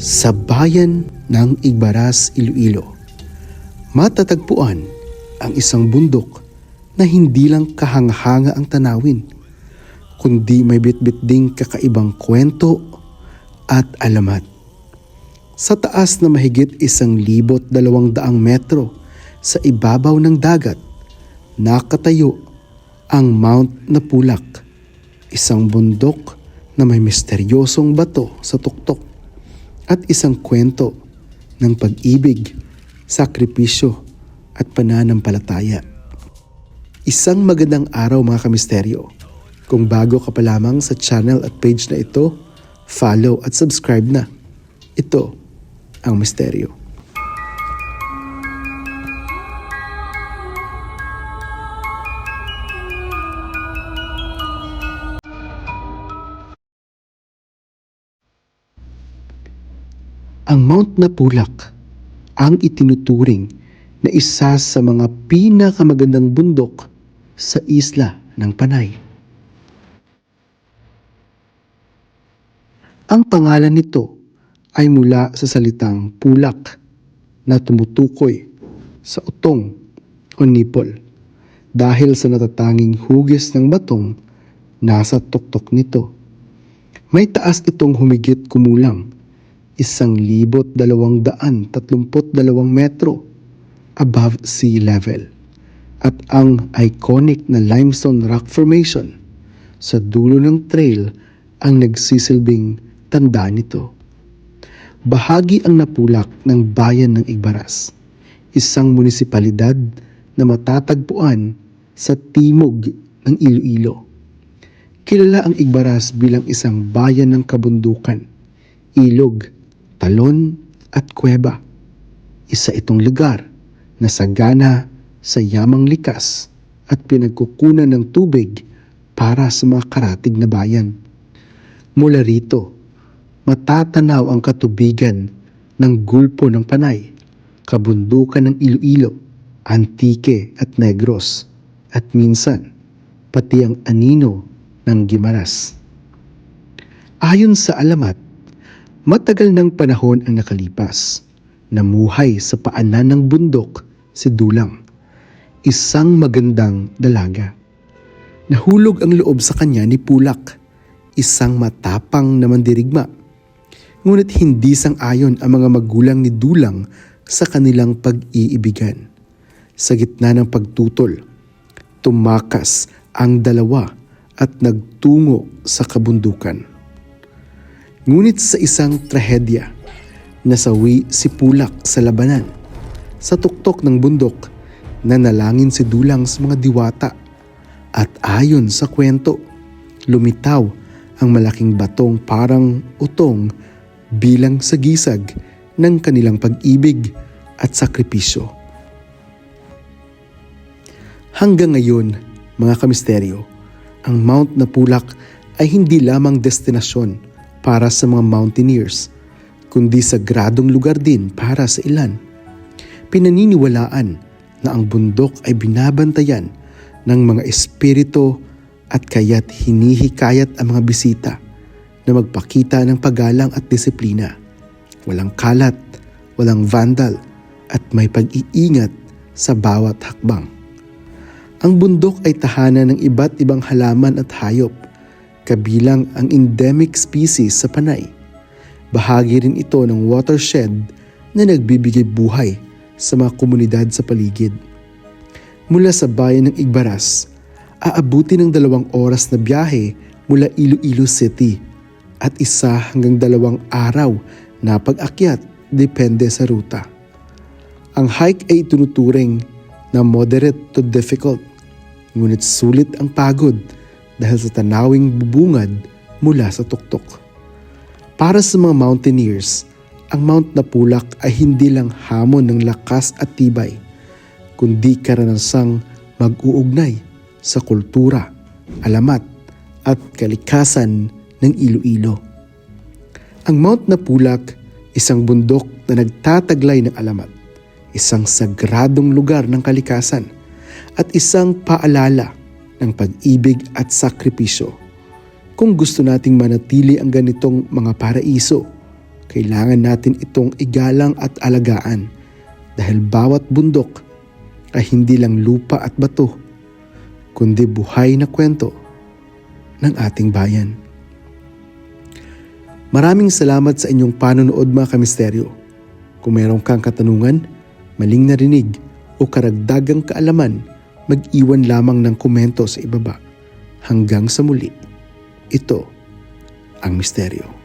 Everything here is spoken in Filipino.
sa bayan ng Igbaras, Iloilo. Matatagpuan ang isang bundok na hindi lang kahanga-hanga ang tanawin, kundi may bitbit ding kakaibang kwento at alamat. Sa taas na mahigit isang libot dalawang daang metro sa ibabaw ng dagat, nakatayo ang Mount Napulak, isang bundok na may misteryosong bato sa tuktok at isang kwento ng pag-ibig, sakripisyo at pananampalataya. Isang magandang araw mga kamisteryo. Kung bago ka pa lamang sa channel at page na ito, follow at subscribe na. Ito ang misteryo. Ang Mount Napulak ang itinuturing na isa sa mga pinakamagandang bundok sa isla ng Panay. Ang pangalan nito ay mula sa salitang pulak na tumutukoy sa utong o nipol dahil sa natatanging hugis ng batong nasa tuktok nito. May taas itong humigit kumulang isang libot dalawang daan tatlumput dalawang metro above sea level at ang iconic na limestone rock formation sa dulo ng trail ang nagsisilbing tanda nito. Bahagi ang napulak ng bayan ng Igbaras, isang munisipalidad na matatagpuan sa timog ng Iloilo. Kilala ang Igbaras bilang isang bayan ng kabundukan, ilog, talon at kuweba. Isa itong lugar na sagana sa yamang likas at pinagkukunan ng tubig para sa mga karatig na bayan. Mula rito, matatanaw ang katubigan ng gulpo ng Panay, kabundukan ng Iloilo, Antique at Negros, at minsan, pati ang anino ng Gimaras. Ayon sa alamat, matagal ng panahon ang nakalipas. Namuhay sa paanan ng bundok si Dulang, isang magandang dalaga. Nahulog ang loob sa kanya ni Pulak, isang matapang na mandirigma. Ngunit hindi sang-ayon ang mga magulang ni Dulang sa kanilang pag-iibigan. Sa gitna ng pagtutol, tumakas ang dalawa at nagtungo sa kabundukan. Ngunit sa isang trahedya, nasawi si Pulak sa labanan. Sa tuktok ng bundok, nanalangin si Dulang sa mga diwata at ayon sa kwento, lumitaw ang malaking batong parang utong bilang sagisag ng kanilang pag-ibig at sakripisyo. Hanggang ngayon, mga kamisteryo, ang Mount Napulak ay hindi lamang destinasyon para sa mga mountaineers, kundi sagradong lugar din para sa ilan. Pinaniniwalaan na ang bundok ay binabantayan ng mga espiritu at kaya't hinihikayat ang mga bisita na magpakita ng paggalang at disiplina. Walang kalat, walang vandal, at may pag-iingat sa bawat hakbang. Ang bundok ay tahanan ng iba't ibang halaman at hayop, kabilang ang endemic species sa Panay. Bahagi rin ito ng watershed na nagbibigay buhay sa mga komunidad sa paligid. Mula sa bayan ng Igbaras, aabuti ng dalawang oras na biyahe mula Iloilo City at isa hanggang dalawang araw na pag-akyat depende sa ruta. Ang hike ay itunuturing na moderate to difficult, ngunit sulit ang pagod dahil sa tanawing bubungad mula sa tuktok. Para sa mga mountaineers, ang Mount Napulak ay hindi lang hamon ng lakas at tibay, kundi karanasang mag-uugnay sa kultura, alamat at kalikasan ng Iloilo. Ang Mount Napulak, isang bundok na nagtataglay ng alamat, isang sagradong lugar ng kalikasan, at isang paalala ng pag-ibig at sakripisyo. Kung gusto nating manatili ang ganitong mga paraiso, kailangan natin itong igalang at alagaan dahil bawat bundok ay hindi lang lupa at bato, kundi buhay na kwento ng ating bayan. Maraming salamat sa inyong panonood mga kamisteryo. Kung mayroon kang katanungan, maling narinig o karagdagang kaalaman, mag-iwan lamang ng komento sa ibaba. Hanggang sa muli, ito ang misteryo.